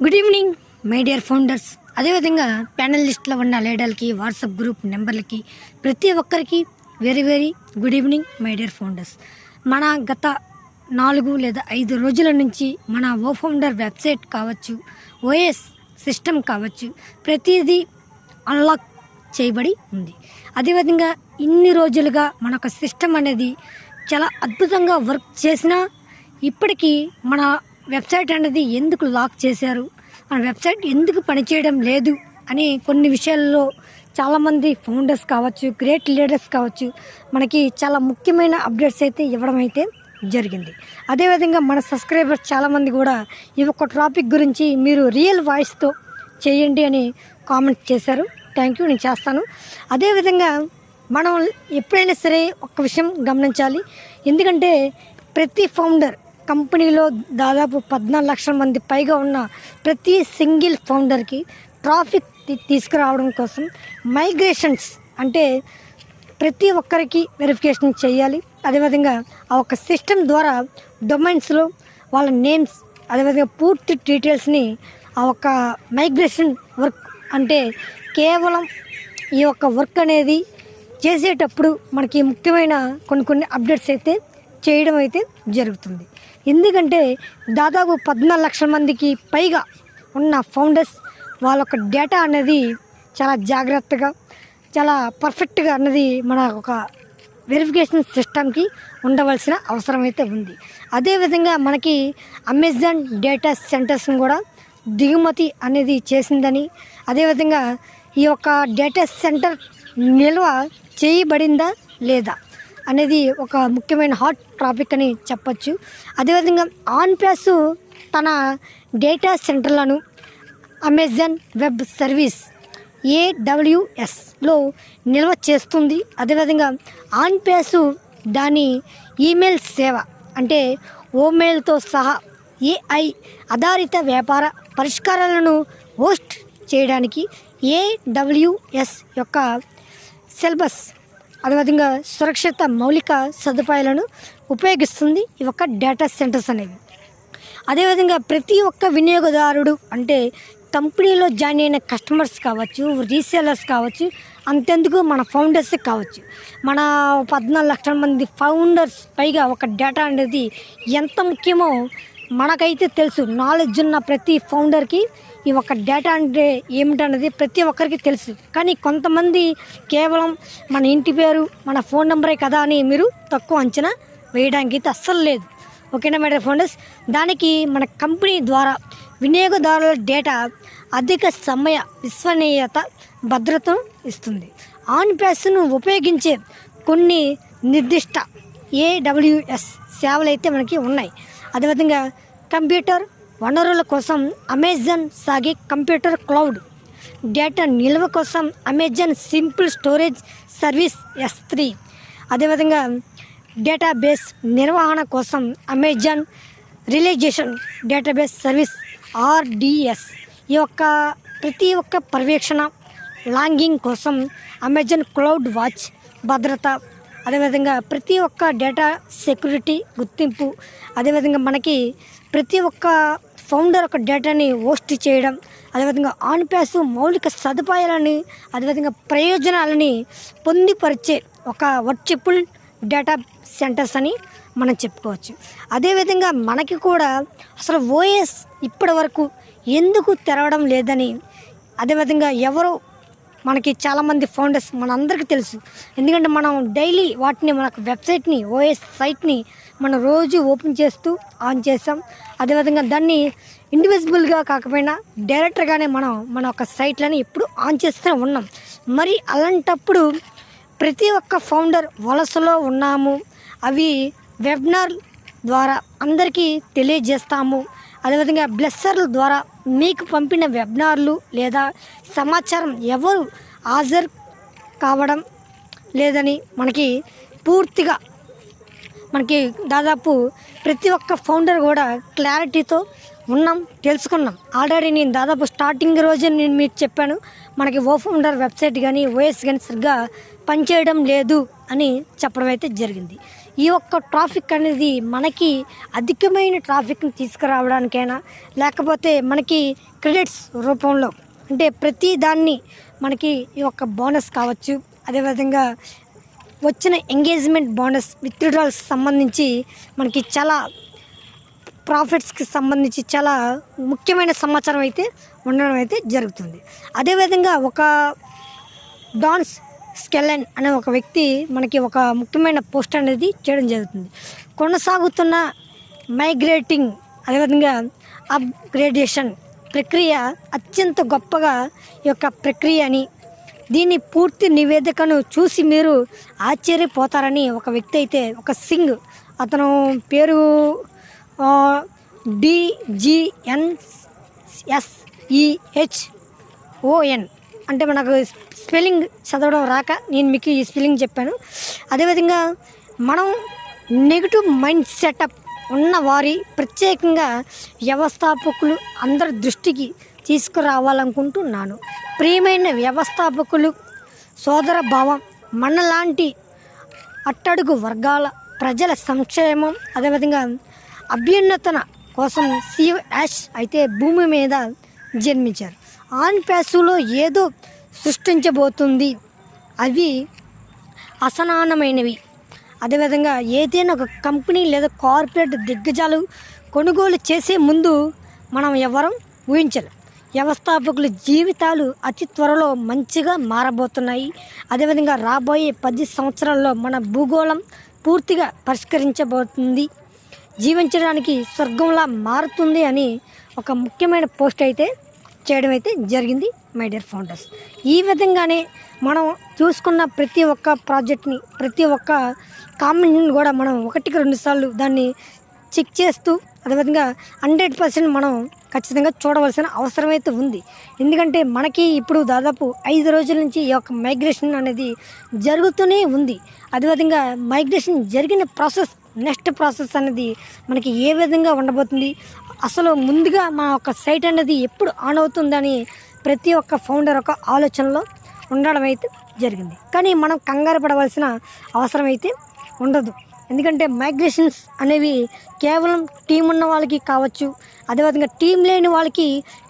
Good evening my dear founders అదేవిధంగా panel లిస్ట్లో ఉన్న లేడర్లకి వాట్సాప్ గ్రూప్ నెంబర్లకి ప్రతి ఒక్కరికి very very good evening my dear founders మన గత నాలుగు లేదా ఐదు రోజుల నుంచి మన ఓ ఫౌండర్ వెబ్సైట్ కావచ్చు ఓఎస్ సిస్టమ్ కావచ్చు ప్రతిదీ అన్లాక్ చేయబడి ఉంది. అదేవిధంగా ఇన్ని రోజులుగా మన యొక్క సిస్టమ్ అనేది చాలా అద్భుతంగా వర్క్ చేసినా ఇప్పటికీ మన వెబ్సైట్ అనేది ఎందుకు లాక్ చేశారు? మన వెబ్సైట్ ఎందుకు పనిచేయడం లేదు? అని కొన్ని విషయాల్లో చాలామంది ఫౌండర్స్ కావచ్చు గ్రేట్ లీడర్స్ కావచ్చు మనకి చాలా ముఖ్యమైన అప్డేట్స్ అయితే ఇవ్వడం అయితే జరిగింది. అదేవిధంగా మన సబ్స్క్రైబర్స్ చాలామంది కూడా ఈ ఒక్క టాపిక్ గురించి మీరు రియల్ వాయిస్తో చేయండి అని కామెంట్ చేశారు. థ్యాంక్ యూ నేను చేస్తాను. అదేవిధంగా మనం ఎప్పుడైనా సరే ఒక విషయం గమనించాలి. ఎందుకంటే ప్రతి ఫౌండర్ కంపెనీలో దాదాపు పద్నాలుగు లక్షల మంది పైగా ఉన్న ప్రతి సింగిల్ ఫౌండర్కి ట్రాఫిక్ తీసుకురావడం కోసం మైగ్రేషన్స్ అంటే ప్రతి ఒక్కరికి వెరిఫికేషన్ చేయాలి. అదేవిధంగా ఆ ఒక సిస్టమ్ ద్వారా డొమైన్స్లో వాళ్ళ నేమ్స్ అదేవిధంగా పూర్తి డీటెయిల్స్ని ఆ ఒక మైగ్రేషన్ వర్క్ అంటే కేవలం ఈ యొక్క వర్క్ అనేది చేసేటప్పుడు మనకి ముఖ్యమైన కొన్ని కొన్ని అప్డేట్స్ అయితే చేయడం అయితే జరుగుతుంది. ఎందుకంటే దాదాపు పద్నాలుగు లక్షల మందికి పైగా ఉన్న ఫౌండర్స్ వాళ్ళ యొక్క డేటా అనేది చాలా జాగ్రత్తగా చాలా పర్ఫెక్ట్గా అన్నది మన ఒక వెరిఫికేషన్ సిస్టమ్కి ఉండవలసిన అవసరం అయితే ఉంది. అదేవిధంగా మనకి అమెజాన్ డేటా సెంటర్స్ని కూడా దిగుమతి అనేది చేసిందని అదేవిధంగా ఈ యొక్క డేటా సెంటర్ నిల్వ చేయబడిందా లేదా అనేది ఒక ముఖ్యమైన హాట్ టాపిక్ అని చెప్పచ్చు. అదేవిధంగా ఆన్ ప్యాస్ తన డేటా సెంటర్లను అమెజాన్ వెబ్ సర్వీస్ ఏడబ్ల్యూఎస్లో నిల్వ చేస్తుంది. అదేవిధంగా ఆన్ పేసు దాని ఈమెయిల్ సేవ అంటే ఓమెయిల్తో సహా ఏఐ ఆధారిత వ్యాపార పరిష్కారాలను హోస్ట్ చేయడానికి ఏడబ్ల్యూఎస్ యొక్క సిలబస్ అదేవిధంగా సురక్షిత మౌలిక సదుపాయాలను ఉపయోగిస్తుంది ఈ యొక్క డేటా సెంటర్స్ అనేవి. అదేవిధంగా ప్రతి ఒక్క వినియోగదారుడు అంటే కంపెనీలో జాయిన్ అయిన కస్టమర్స్ కావచ్చు రీసేలర్స్ కావచ్చు అంతెందుకు మన ఫౌండర్స్ కావచ్చు. మన పద్నాలుగు లక్షల మంది ఫౌండర్స్ పైగా ఒక డేటా అనేది ఎంత ముఖ్యమో మనకైతే తెలుసు. నాలెడ్జ్ ఉన్న ప్రతి ఫౌండర్కి ఈ ఒక్క డేటా అంటే ఏమిటన్నది ప్రతి ఒక్కరికి తెలుసు. కానీ కొంతమంది కేవలం మన ఇంటి పేరు మన ఫోన్ నెంబరే కదా అని మీరు తక్కువ అంచనా వేయడానికి అయితే అస్సలు లేదు. ఓకేనా మేడం ఫౌండర్స్? దానికి మన కంపెనీ ద్వారా వినియోగదారుల డేటా అధిక సమయ విశ్వనీయత భద్రతను ఇస్తుంది. ఆన్ ప్యాస్ను ఉపయోగించే కొన్ని నిర్దిష్ట ఏడబ్ల్యూఎస్ సేవలు అయితే మనకి ఉన్నాయి. అదేవిధంగా కంప్యూటర్ వనరుల కోసం అమెజాన్ సాగే కంప్యూటర్ క్లౌడ్. డేటా నిల్వ కోసం Amazon simple storage service S three అదేవిధంగా డేటాబేస్ నిర్వహణ కోసం Amazon relational database service RDS ఈ యొక్క ప్రతి ఒక్క పర్యవేక్షణ లాంగింగ్ కోసం అమెజాన్ క్లౌడ్ వాచ్ భద్రత అదేవిధంగా ప్రతి ఒక్క డేటా సెక్యూరిటీ గుర్తింపు అదేవిధంగా మనకి ప్రతి ఒక్క ఫౌండర్ ఒక డేటాని హోస్ట్ చేయడం అదేవిధంగా ఆన్ ప్యాస్ మౌలిక సదుపాయాలని అదేవిధంగా ప్రయోజనాలని పొందిపరిచే ఒక వర్చిపుల్ డేటా సెంటర్స్ అని మనం చెప్పుకోవచ్చు. అదేవిధంగా మనకి కూడా అసలు ఓఎస్ ఇప్పటి వరకు ఎందుకు తెరవడం లేదని అదేవిధంగా ఎవరు మనకి చాలామంది ఫౌండర్స్ మనందరికీ తెలుసు. ఎందుకంటే మనం డైలీ వాటిని మనకు వెబ్సైట్ని ఓఎస్ సైట్ని మనం రోజు ఓపెన్ చేస్తూ ఆన్ చేస్తాం. అదేవిధంగా దాన్ని ఇండివిజిబుల్గా కాకపోయినా డైరెక్ట్గానే మనం మన యొక్క సైట్లని ఎప్పుడు ఆన్ చేస్తూనే ఉన్నాం. మరి అలాంటప్పుడు ప్రతి ఒక్క ఫౌండర్ వలసలో ఉన్నాము. అవి వెబినార్ ద్వారా అందరికీ తెలియజేస్తాము. అదేవిధంగా బ్లెస్సర్ల ద్వారా మీకు పంపిన వెబినార్లు లేదా సమాచారం ఎవరు హాజరు కావడం లేదని మనకి పూర్తిగా మనకి దాదాపు ప్రతి ఒక్క ఫౌండర్ కూడా క్లారిటీతో ఉన్నాం తెలుసుకున్నాం. ఆల్రెడీ నేను దాదాపు స్టార్టింగ్ రోజే నేను మీకు చెప్పాను. మనకి ఓ ఫౌండర్ వెబ్సైట్ కానీ ఓఎస్ కానీ సరిగ్గా పనిచేయడం లేదు అని చెప్పడం అయితే జరిగింది. ఈ యొక్క ట్రాఫిక్ అనేది మనకి అధికమైన ట్రాఫిక్ని తీసుకురావడానికైనా లేకపోతే మనకి క్రెడిట్స్ రూపంలో అంటే ప్రతి దాన్ని మనకి ఈ యొక్క బోనస్ కావచ్చు. అదేవిధంగా వచ్చిన ఎంగేజ్మెంట్ బోనస్ విత్డ్రాల్స్ సంబంధించి మనకి చాలా ప్రాఫిట్స్కి సంబంధించి చాలా ముఖ్యమైన సమాచారం అయితే ఉండడం అయితే జరుగుతుంది. అదేవిధంగా ఒక డాన్స్ స్కెలెన్ అనే ఒక వ్యక్తి మనకి ఒక ముఖ్యమైన పోస్ట్ అనేది చేయడం జరుగుతుంది. కొనసాగుతున్న మైగ్రేటింగ్ అదేవిధంగా అప్గ్రేడేషన్ ప్రక్రియ అత్యంత గొప్పగా ఈ యొక్క ప్రక్రియ అని దీని పూర్తి నివేదికను చూసి మీరు ఆశ్చర్యపోతారని ఒక వ్యక్తి అయితే ఒక సింగ్. అతను పేరు డిజిఎన్ ఎస్ఈహెచ్ ఓఎన్ అంటే మనకు స్పెల్లింగ్ చదవడం రాక నేను మీకు ఈ స్పెల్లింగ్ చెప్పాను. అదేవిధంగా మనం నెగిటివ్ మైండ్ సెటప్ ఉన్న వారి ప్రత్యేకంగా వ్యవస్థాపకులు అందరి దృష్టికి తీసుకురావాలనుకుంటున్నాను. ప్రియమైన వ్యవస్థాపకులు సోదర భావం మనలాంటి అట్టడుగు వర్గాల ప్రజల సంక్షేమం అదేవిధంగా అభ్యున్నతన కోసం సీవ్ యాష్ అయితే భూమి మీద జన్మించారు. ఆన్ ప్యాసులో ఏదో సృష్టించబోతుంది. అవి అసమానమైనవి. అదేవిధంగా ఏదైనా ఒక కంపెనీ లేదా కార్పొరేట్ దిగ్గజాలు కొనుగోలు చేసే ముందు మనం ఎవరం ఊహించలేం. వ్యవస్థాపకుల జీవితాలు అతి త్వరలో మంచిగా మారబోతున్నాయి. అదేవిధంగా రాబోయే పది సంవత్సరాల్లో మన భూగోళం పూర్తిగా పరిష్కరించబోతుంది. జీవించడానికి స్వర్గంలా మారుతుంది అని ఒక ముఖ్యమైన పోస్ట్ అయితే చేయడం అయితే జరిగింది మై డియర్ ఫౌండర్స్ ఈ విధంగానే మనం చూసుకున్న ప్రతి ఒక్క ప్రాజెక్ట్ని ప్రతి ఒక్క కామెంట్ని కూడా మనం ఒకటికి రెండు సార్లు దాన్ని చెక్ చేస్తూ అదేవిధంగా హండ్రెడ్ పర్సెంట్ మనం ఖచ్చితంగా చూడవలసిన అవసరం అయితే ఉంది. ఎందుకంటే మనకి ఇప్పుడు దాదాపు ఐదు రోజుల నుంచి ఈ యొక్క మైగ్రేషన్ అనేది జరుగుతూనే ఉంది. అదేవిధంగా మైగ్రేషన్ జరిగిన ప్రాసెస్ నెక్స్ట్ ప్రాసెస్ అనేది మనకి ఏ విధంగా ఉండబోతుంది? అసలు ముందుగా మా యొక్క సైట్ అనేది ఎప్పుడు ఆన్ అవుతుందని ప్రతి ఒక్క ఫౌండర్ ఒక ఆలోచనలో ఉండడం అయితే జరిగింది. కానీ మనం కంగారు పడవలసిన అవసరం అయితే ఉండదు. ఎందుకంటే మైగ్రేషన్స్ అనేవి కేవలం టీం ఉన్న వాళ్ళకి కావచ్చు అదేవిధంగా టీం లేని వాళ్ళకి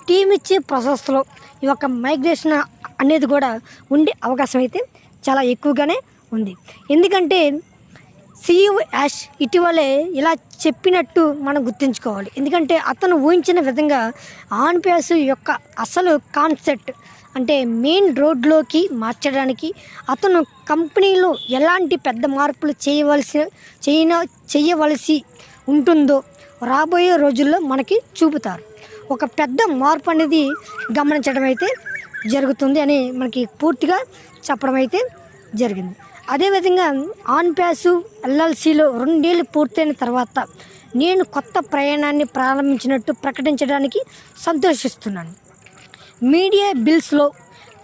టీం ఇచ్చే ప్రాసెస్లో ఈ యొక్క మైగ్రేషన్ అనేది కూడా ఉండే అవకాశం అయితే చాలా ఎక్కువగానే ఉంది. ఎందుకంటే సీఈఓ యాష్ ఇటీవలే ఇలా చెప్పినట్టు మనం గుర్తుంచుకోవాలి. ఎందుకంటే అతను ఊహించిన విధంగా ఆన్ యొక్క అసలు కాన్సెప్ట్ అంటే మెయిన్ రోడ్లోకి మార్చడానికి అతను కంపెనీలో ఎలాంటి పెద్ద మార్పులు చేయవలసి చేయన చేయవలసి ఉంటుందో రాబోయే రోజుల్లో మనకి చూపుతారు. ఒక పెద్ద మార్పు అనేది గమనించడం అయితే జరుగుతుంది అని మనకి పూర్తిగా చెప్పడం అయితే జరిగింది. అదేవిధంగా ఆన్ ప్యాసు ఎల్ఎల్సిలో రెండేళ్ళు పూర్తయిన తర్వాత నేను కొత్త ప్రయాణాన్ని ప్రారంభించినట్టు ప్రకటించడానికి సంతోషిస్తున్నాను. మీడియా బిల్స్లో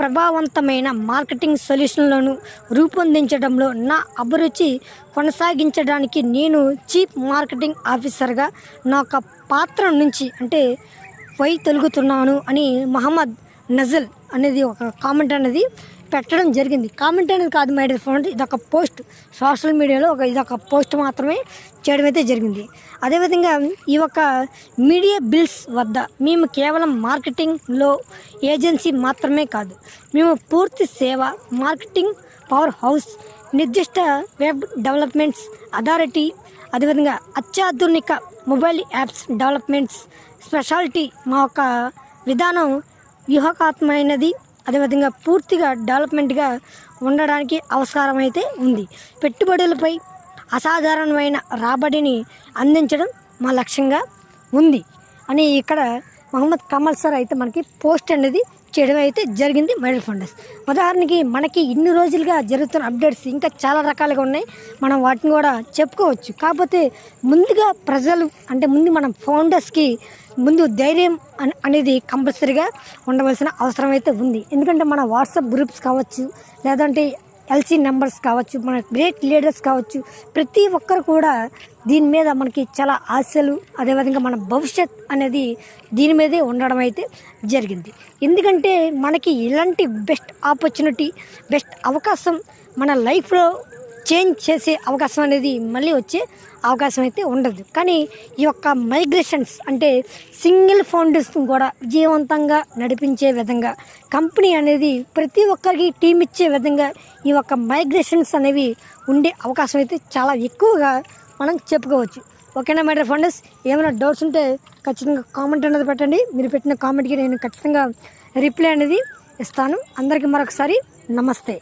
ప్రభావవంతమైన మార్కెటింగ్ సొల్యూషన్లను రూపొందించడంలో నా అభిరుచి కొనసాగించడానికి నేను చీఫ్ మార్కెటింగ్ ఆఫీసర్గా నా యొక్క పాత్ర నుంచి అంటే వై తొలుగుతున్నాను అని మహమ్మద్ నజల్ అనేది ఒక కామెంట్ అనేది పెట్టడం జరిగింది. కామెంట్ అనేది కాదు మై డియర్ ఫ్రెండ్ ఇదొక పోస్ట్. సోషల్ మీడియాలో ఒక ఇది ఒక పోస్ట్ మాత్రమే చేయడం అయితే జరిగింది. అదేవిధంగా ఈ యొక్క మీడియా బిల్స్ వద్ద మేము కేవలం మార్కెటింగ్లో ఏజెన్సీ మాత్రమే కాదు మేము పూర్తి సేవ మార్కెటింగ్ పవర్ హౌస్ నిర్దిష్ట వెబ్ డెవలప్మెంట్స్ అథారిటీ అదేవిధంగా అత్యాధునిక మొబైల్ యాప్స్ డెవలప్మెంట్స్ స్పెషాలిటీ మా యొక్క విధానం వ్యూహకాత్మైనది అదేవిధంగా పూర్తిగా డెవలప్మెంట్గా ఉండడానికి అవసరం అయితే ఉంది. పెట్టుబడులపై అసాధారణమైన రాబడిని అందించడం మా లక్ష్యంగా ఉంది. అని ఇక్కడ మహమ్మద్ కమల్ సార్ అయితే మనకి పోస్ట్ అనేది చేయడం అయితే జరిగింది మైడల్ ఫండర్స్. ఉదాహరణకి మనకి ఇన్ని రోజులుగా జరుగుతున్న అప్డేట్స్ ఇంకా చాలా రకాలుగా ఉన్నాయి. మనం వాటిని కూడా చెప్పుకోవచ్చు. కాకపోతే ముందుగా ప్రజలు అంటే ముందు మనం ఫౌండర్స్కి ముందు ధైర్యం అని అనేది కంపల్సరీగా ఉండవలసిన అవసరం అయితే ఉంది. ఎందుకంటే మన వాట్సాప్ గ్రూప్స్ కావచ్చు లేదంటే ఎల్సీ నెంబర్స్ కావచ్చు మన గ్రేట్ లీడర్స్ కావచ్చు ప్రతి ఒక్కరు కూడా దీని మీద మనకి చాలా ఆశలు అదేవిధంగా మన భవిష్యత్ అనేది దీని మీదే ఉండడం అయితే జరిగింది. ఎందుకంటే మనకి ఇలాంటి బెస్ట్ ఆపర్చునిటీ బెస్ట్ అవకాశం మన లైఫ్లో చేంజ్ చేసే అవకాశం అనేది మళ్ళీ వచ్చే అవకాశం అయితే ఉండదు. కానీ ఈ యొక్క మైగ్రేషన్స్ అంటే సింగిల్ ఫౌండేషన్ కూడా విజయవంతంగా నడిపించే విధంగా కంపెనీ అనేది ప్రతి ఒక్కరికి టీం ఇచ్చే విధంగా ఈ యొక్క మైగ్రేషన్స్ అనేవి ఉండే అవకాశం అయితే చాలా ఎక్కువగా మనం చెప్పుకోవచ్చు. ఓకేనా మై డియర్ ఏమైనా డౌట్స్ ఉంటే ఖచ్చితంగా కామెంట్ అనేది పెట్టండి. మీరు పెట్టిన కామెంట్కి నేను ఖచ్చితంగా రిప్లై అనేది ఇస్తాను. అందరికీ మరొకసారి నమస్తే.